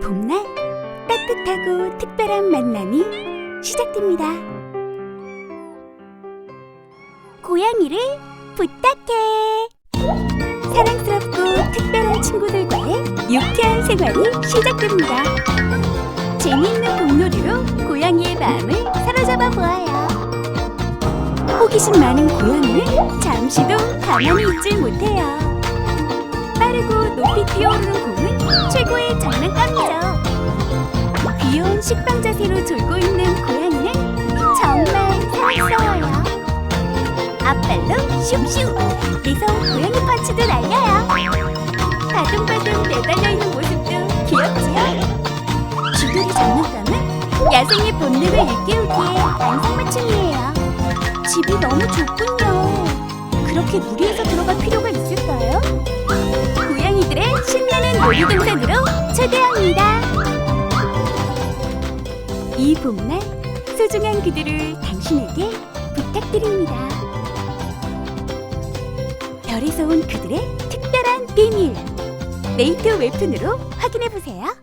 봄날 따뜻하고 특별한 만남이 시작됩니다. 고양이를 부탁해. 사랑스럽고 특별한 친구들과의 유쾌한 생활이 시작됩니다. 재미있는 공놀이로 고양이의 마음을 사로잡아 보아요. 호기심 많은 고양이는 잠시도 가만히 있질 못해요. 빠르고 높이 뛰어오르는 공은 최고의 장난감이죠. 귀여운 식빵 자세로 졸고 있는 고양이는 정말 사랑스러워요. 앞발로 슉슉 매서운 고양이 펀치도 날려요. 바둥바둥 매달려 있는 모습도 귀엽지요. 쥐돌이 장난감은 야생의 본능을 일깨우기에 안성맞춤이에요. 집이 너무 좁군요. 그렇게 무리해서 들어갈 필요가 있을까요? 신나는 놀이동산으로 초대합니다. 이 봄날 소중한 그들을 당신에게 부탁드립니다. 별에서 온 그들의 특별한 비밀. 네이트 웹툰으로 확인해 보세요.